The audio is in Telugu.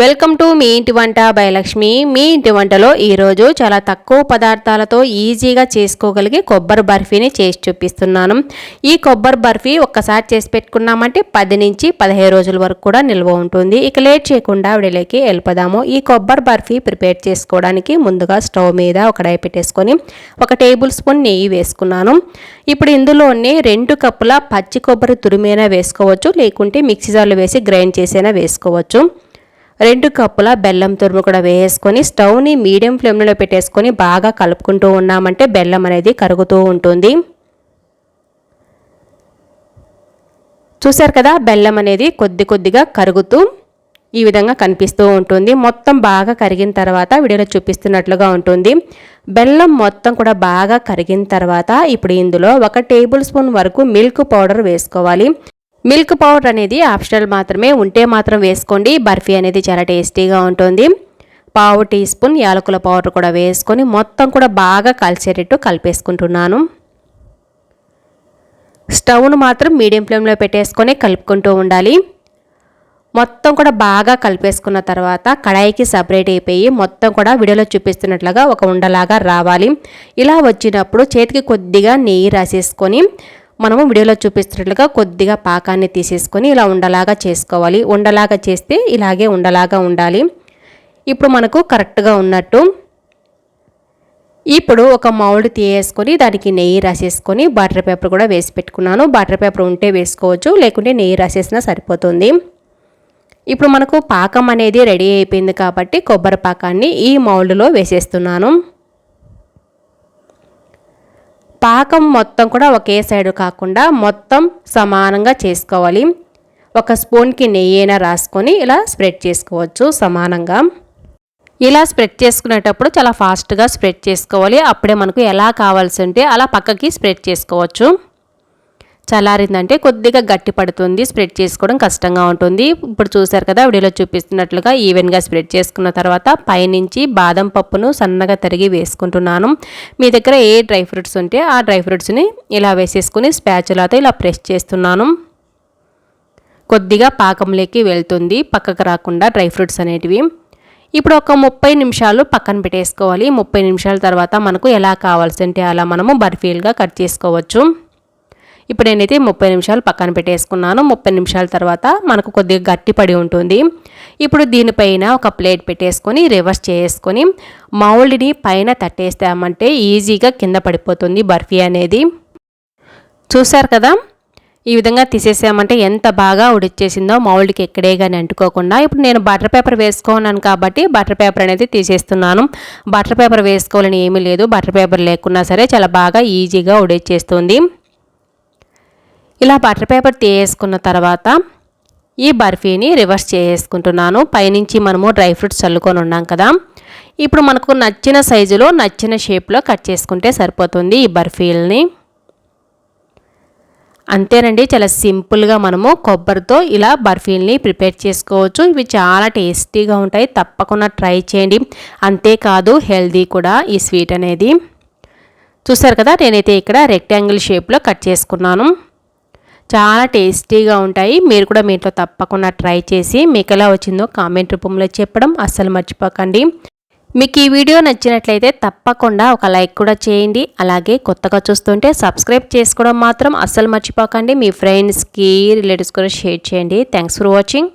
వెల్కమ్ టు మీ ఇంటి వంట భయలక్ష్మి మీ ఇంటి వంటలో ఈరోజు చాలా తక్కువ పదార్థాలతో ఈజీగా చేసుకోగలిగే కొబ్బరి బర్ఫీని చేసి చూపిస్తున్నాను. ఈ కొబ్బరి బర్ఫీ ఒక్కసారి చేసి పెట్టుకున్నామంటే పది నుంచి పదిహేను రోజుల వరకు కూడా నిల్వ ఉంటుంది. ఇక లేట్ చేయకుండా విడిలోకి వెళ్ళిపోదాము. ఈ కొబ్బరి బర్ఫీ ప్రిపేర్ చేసుకోవడానికి ముందుగా స్టవ్ మీద ఒక డై పెట్టేసుకొని ఒక టేబుల్ స్పూన్ నెయ్యి వేసుకున్నాను. ఇప్పుడు ఇందులోనే రెండు కప్పుల పచ్చి కొబ్బరి తురిమైనా వేసుకోవచ్చు. లేకుంటే మిక్సీ జార్లు వేసి గ్రైండ్ చేసైనా వేసుకోవచ్చు. రెండు కప్పుల బెల్లం తురుము కూడా వేసుకొని స్టవ్ని మీడియం ఫ్లేమ్లో పెట్టేసుకొని బాగా కలుపుకుంటూ ఉన్నామంటే బెల్లం అనేది కరుగుతూ ఉంటుంది. చూసారు కదా బెల్లం అనేది కొద్ది కొద్దిగా కరుగుతూ ఈ విధంగా కనిపిస్తూ ఉంటుంది. మొత్తం బాగా కరిగిన తర్వాత వీడియోలో చూపిస్తున్నట్లుగా ఉంటుంది. బెల్లం మొత్తం కూడా బాగా కరిగిన తర్వాత ఇప్పుడు ఇందులో ఒక టేబుల్ స్పూన్ వరకు మిల్క్ పౌడర్ వేసుకోవాలి. మిల్క్ పౌడర్ అనేది ఆప్షనల్ మాత్రమే ఉంటే మాత్రం వేసుకోండి. బర్ఫీ అనేది చాలా టేస్టీగా ఉంటుంది. పావు టీ స్పూన్ యాలకుల పౌడర్ కూడా వేసుకొని మొత్తం కూడా బాగా కలిసేటట్టు కలిపేసుకుంటున్నాను. స్టవ్ను మాత్రం మీడియం ఫ్లేమ్లో పెట్టేసుకొని కలుపుకుంటూ ఉండాలి. మొత్తం కూడా బాగా కలిపేసుకున్న తర్వాత కడాయికి సపరేట్ అయిపోయి మొత్తం కూడా వీడియోలో చూపిస్తున్నట్లుగా ఒక ఉండలాగా రావాలి. ఇలా వచ్చినప్పుడు చేతికి కొద్దిగా నెయ్యి రాసేసుకొని మనము వీడియోలో చూపిస్తున్నట్లుగా కొద్దిగా పాకాన్ని తీసేసుకొని ఇలా ఉండలాగా చేసుకోవాలి. ఉండలాగా చేస్తే ఇలాగే ఉండలాగా ఉండాలి. ఇప్పుడు మనకు కరెక్ట్గా ఉన్నట్టు ఇప్పుడు ఒక మౌల్డ్ తీయేసుకొని దానికి నెయ్యి రాసేసుకొని బటర్ పేపర్ కూడా వేసి పెట్టుకున్నాను. బటర్ పేపర్ ఉంటే వేసుకోవచ్చు లేకుంటే నెయ్యి రాసేసినా సరిపోతుంది. ఇప్పుడు మనకు పాకం అనేది రెడీ అయిపోయింది కాబట్టి కొబ్బరి పాకాన్ని ఈ మౌల్డ్లో వేసేస్తున్నాను. పాకం మొత్తం కూడా ఒకే సైడ్ కాకుండా మొత్తం సమానంగా చేసుకోవాలి. ఒక స్పూన్కి నెయ్యి అయినా రాసుకొని ఇలా స్ప్రెడ్ చేసుకోవచ్చు సమానంగా. ఇలా స్ప్రెడ్ చేసుకునేటప్పుడు చాలా ఫాస్ట్గా స్ప్రెడ్ చేసుకోవాలి. అప్పుడే మనకు ఎలా కావాల్సి ఉంటే అలా పక్కకి స్ప్రెడ్ చేసుకోవచ్చు. చల్లారిందంటే కొద్దిగా గట్టి పడుతుంది స్ప్రెడ్ చేసుకోవడం కష్టంగా ఉంటుంది. ఇప్పుడు చూసారు కదా వీడియోలో చూపిస్తున్నట్లుగా ఈవెన్గా స్ప్రెడ్ చేసుకున్న తర్వాత పైనుంచి బాదం పప్పును సన్నగా తరిగి వేసుకుంటున్నాను. మీ దగ్గర ఏ డ్రై ఫ్రూట్స్ ఉంటే ఆ డ్రై ఫ్రూట్స్ని ఇలా వేసేసుకుని స్పాచులాతో ఇలా ప్రెస్ చేస్తున్నాను. కొద్దిగా పాకంలోకి వెళ్తుంది పక్కకు రాకుండా డ్రై ఫ్రూట్స్ అనేటివి. ఇప్పుడు ఒక ముప్పై నిమిషాలు పక్కన పెట్టేసుకోవాలి. ముప్పై నిమిషాల తర్వాత మనకు ఎలా కావాల్సి ఉంటే అలా మనము బర్ఫీలుగా కట్ చేసుకోవచ్చు. ఇప్పుడు నేనైతే ముప్పై నిమిషాలు పక్కన పెట్టేసుకున్నాను. ముప్పై నిమిషాల తర్వాత మనకు కొద్దిగా గట్టి పడి ఉంటుంది. ఇప్పుడు దీనిపైన ఒక ప్లేట్ పెట్టేసుకొని రివర్స్ చేసుకొని మౌల్డ్ని పైన తట్టేస్తామంటే ఈజీగా కింద పడిపోతుంది బర్ఫీ అనేది. చూసారు కదా? ఈ విధంగా తీసేసామంటే ఎంత బాగా ఉడిచ్చేసిందో మౌల్డ్కి ఎక్కడే కానీ అంటుకోకుండా. ఇప్పుడు నేను బటర్ పేపర్ వేసుకున్నాను కాబట్టి బటర్ పేపర్ అనేది తీసేస్తున్నాను. బటర్ పేపర్ వేసుకోవాలని ఏమీ లేదు. బటర్ పేపర్ లేకున్నా సరే చాలా బాగా ఈజీగా ఉడిచ్చేస్తుంది. ఇలా బటర్ పేపర్ తీయేసుకున్న తర్వాత ఈ బర్ఫీని రివర్స్ చేసుకుంటున్నాను పైనుంచి మనము డ్రై ఫ్రూట్స్ చల్లుకొని ఉన్నాం కదా. ఇప్పుడు మనకు నచ్చిన సైజులో నచ్చిన షేప్లో కట్ చేసుకుంటే సరిపోతుంది ఈ బర్ఫీల్ని. అంతేనండి చాలా సింపుల్గా మనము కొబ్బరితో ఇలా బర్ఫీల్ని ప్రిపేర్ చేసుకోవచ్చు. ఇవి చాలా టేస్టీగా ఉంటాయి. తప్పకుండా ట్రై చేయండి. అంతేకాదు హెల్దీ కూడా ఈ స్వీట్ అనేది. చూసారు కదా నేనైతే ఇక్కడ రెక్టాంగిల్ షేప్లో కట్ చేసుకున్నాను. చాలా టేస్టీగా ఉంటాయి. మీరు కూడా మీ ఇంట్లో తప్పకుండా ట్రై చేసి మీకు ఎలా వచ్చిందో కామెంట్ రూపంలో చెప్పడం అస్సలు మర్చిపోకండి. మీకు ఈ వీడియో నచ్చినట్లయితే తప్పకుండా ఒక లైక్ కూడా చేయండి. అలాగే కొత్తగా చూస్తుంటే సబ్స్క్రైబ్ చేసుకోవడం మాత్రం అస్సలు మర్చిపోకండి. మీ ఫ్రెండ్స్కి రిలేటివ్స్ కూడా షేర్ చేయండి. Thanks for watching.